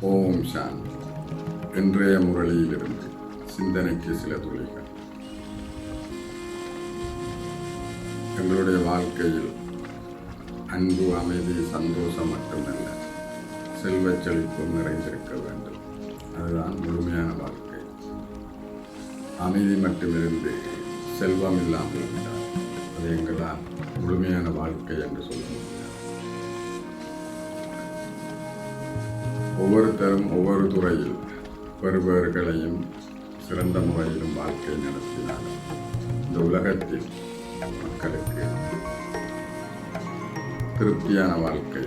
ஓம் சாந்தி. இன்றைய முரளியிலிருந்து சிந்தனைக்கு சில துளிகள். எங்களுடைய வாழ்க்கையில் அன்பு அமைதி சந்தோஷம் மட்டுமல்ல செல்வச் செழிப்பும் நிறைந்திருக்க வேண்டும். அதுதான் முழுமையான வாழ்க்கை. அமைதி மட்டுமிருந்து செல்வம் இல்லாமல் இருந்தால் அது எங்களால் முழுமையான வாழ்க்கை என்று சொல்ல முடியாது. ஒவ்வொருத்தரும் ஒவ்வொரு துறையில் பெறுபவர்களையும் சிறந்த முறையிலும் வாழ்க்கை நடத்தினார் இந்த உலகத்தில் மக்களுக்கு திருப்தியான வாழ்க்கை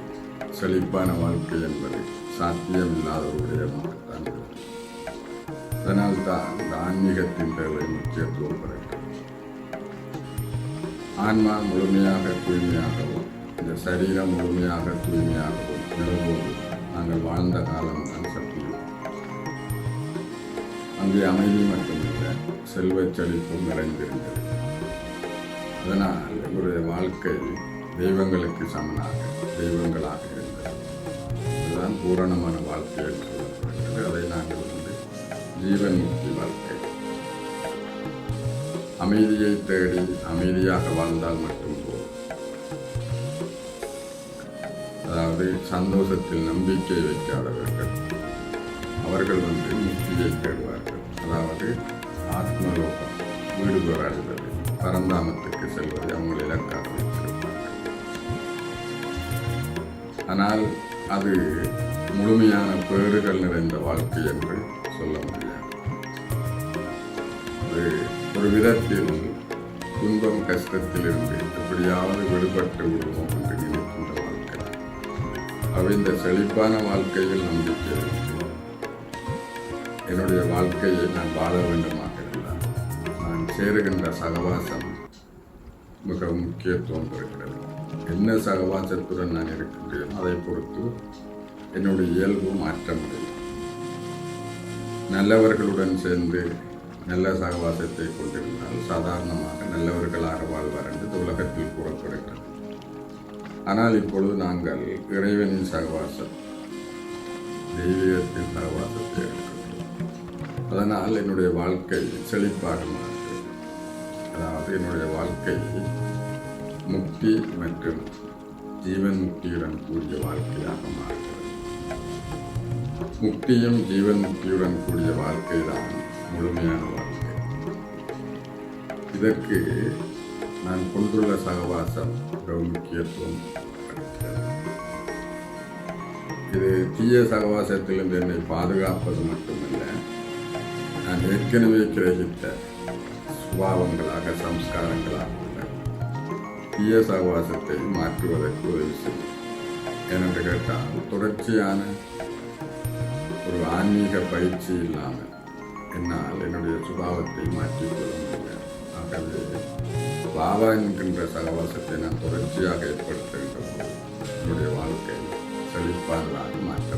செழிப்பான வாழ்க்கை என்பது சாத்தியமில்லாதவருடைய தான் அதனால் தான் இந்த ஆன்மீகத்தின் தேவை முக்கியத்துவம் பெறுகிறது ஆன்மா முழுமையாக தூய்மையாகவும் இந்த சரீரம் முழுமையாக தூய்மையாகவும் நிலவோடு நாங்கள் வாழ்ந்த காலம் தான் சத்தியம் அங்கே அமைதி மட்டுமில்ல செல்வச் செழிப்பும் நிறைந்திருந்தது. அதனால் எங்களுடைய வாழ்க்கை தெய்வங்களுக்கு சமனாக தெய்வங்களாக தான் பூரணமான வாழ்க்கை என்று சொல்லப்படுகிறது அதை நாங்கள் வந்து ஜீவன் முக்தி வாழ்க்கை. அமைதியை தேடி அமைதியாக வாழ்ந்தால் மட்டும் போதும். அதாவது சந்தோஷத்தில் நம்பிக்கை வைக்காதவர்கள் அவர்கள் வந்து முக்தியை தேடுவார்கள். அதாவது ஆத்மலோகம் வீடு போராடுவது பரந்தாமத்துக்கு செல்வதை அவங்கள் இலக்காக வைத்திருப்பார்கள். ஆனால் அது முழுமையான பேறுகள் நிறைந்த வாழ்க்கை என்று சொல்ல முடியாது. அது ஒரு விதத்தில் துன்பம் கஷ்டத்திலிருந்து எப்படியாவது விடுபட்டு விடுவோம் என்று நினைக்கின்ற வாழ்க்கை. அவை இந்த செழிப்பான வாழ்க்கையில் நம்பிக்கை என்னுடைய வாழ்க்கையை நான் வாழ வேண்டுமாக இருந்தால் நான் சேருகின்ற சகவாசம் மிக முக்கியத்துவம் பெறுகிறது. என்ன சகவாசத்துடன் நான் இருக்கின்றேன் அதை பொறுத்து என்னுடைய இயல்பு மாற்றமுடியும். நல்லவர்களுடன் சேர்ந்து நல்ல சகவாசத்தை கொண்டிருந்தால் சாதாரணமாக நல்லவர்களாக வாழ்வார் என்று உலகத்தில் கூறப்படுகிறது. ஆனால் இப்பொழுது நாங்கள் இறைவனின் சகவாசம் தெய்வீகத்தின் சகவாசத்தை எடுக்கிறோம் அதனால் என்னுடைய வாழ்க்கை செழிப்பாக மாறுகிறது. அதாவது என்னுடைய வாழ்க்கை முக்தி மற்றும் ஜீவன் முக்தியுடன் கூடிய வாழ்க்கையாக மாறுகிறது. முக்தியும் ஜீவன் முக்தியுடன் கூடிய வாழ்க்கை தான் முழுமையான வாழ்க்கை. இதற்கு நான் கொண்டுள்ள சகவாசம் மிக முக்கியத்துவம் இது தீய சகவாசத்திலிருந்து என்னை பாதுகாப்பது மட்டுமல்ல நான் ஏற்கனவே கிரகித்த சுபாவங்களாக சம்ஸ்காரங்களாக தீய சகவாசத்தை மாற்றுவதற்கு உதவி செய்யும். ஏனென்று கேட்டால் தொடர்ச்சியான ஒரு ஆன்மீக பயிற்சி இல்லாமல் என்னால் என்னுடைய சுபாவத்தை மாற்றிக்கொள்ள முடியாது ஆகவே பாபா என்கின்ற சகவாசத்தை நான் தொடர்ச்சியாக ஏற்படுத்துகின்ற என்னுடைய வாழ்க்கை செழிப்பானதாக மாற்ற